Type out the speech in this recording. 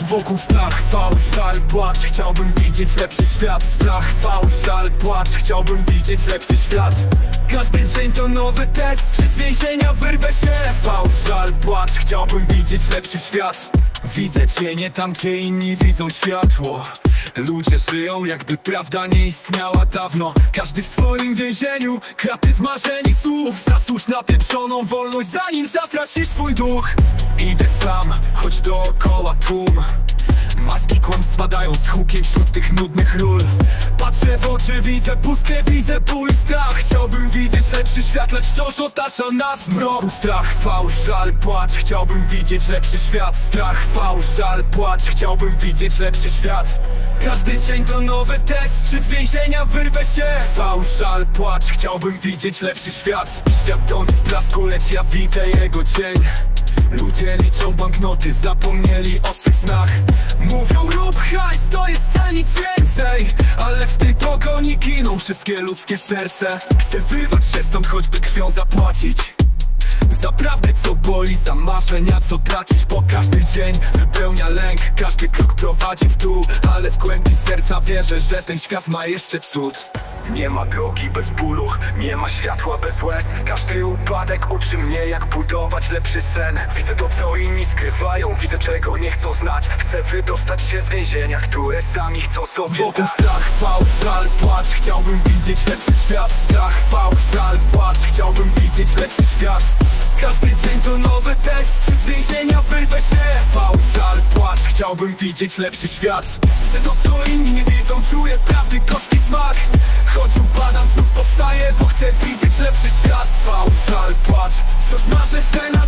Wokół strach, fałsz, żal, płacz Chciałbym widzieć lepszy świat. Strach, fałsz, żal, płacz Chciałbym widzieć lepszy świat. Każdy dzień to nowy test Czy z więzienia wyrwę się. Fałsz, żal, płacz Chciałbym widzieć lepszy świat. Widzę cienie tam, gdzie inni widzą światło Ludzie żyją jakby prawda nie istniała dawno. Każdy w swoim więzieniu Kraty z marzeń i słów. Zasłuż na pieprzoną wolność Zanim zatracisz swój duch. Idę sam, choć dookoła tłum. Maski kłamstwa dają z hukiem wśród tych nudnych ról. Patrzę w oczy, widzę pustkę, widzę ból i strach. Chciałbym widzieć lepszy świat, lecz wciąż otacza nas mrok. Strach, fałsz, żal, płacz. Chciałbym widzieć lepszy świat. Strach, fałsz, żal, płacz. Chciałbym widzieć lepszy świat. Każdy dzień to nowy test. Czy z więzienia wyrwę się? Fałsz, żal, płacz. Chciałbym widzieć lepszy świat. Świat tonie w blasku, lecz ja widzę jego cień Ludzie liczą banknoty, zapomnieli o swych snach. Mówią rób hajs, to jest cel, nic więcej. Ale w tej pogoni giną wszystkie ludzkie serce. Chcę wyrwać się stąd, choćby krwią zapłacić. Za prawdę co boli, za marzenia co tracić. Bo każdy dzień wypełnia lęk Każdy krok prowadzi w dół. Ale w głębi serca wierzę, że ten świat ma jeszcze cud nie ma drogi bez bólu, nie ma światła bez łez. Każdy upadek uczy mnie jak budować lepszy sen. Widzę to co inni skrywają, widzę czego nie chcą znać. Chcę wydostać się z więzienia, które sami chcą sobie Wokół strach, fałsz, żal, płacz. Chciałbym widzieć lepszy świat. Strach, fałsz, żal, płacz. Chciałbym widzieć lepszy świat. Każdy dzień to nowy test. Czy z więzienia wyrwę się? Fałsz, żal, płacz. Chciałbym widzieć lepszy świat. Chcę to co inni nie widzą. Czuję Sus más escenas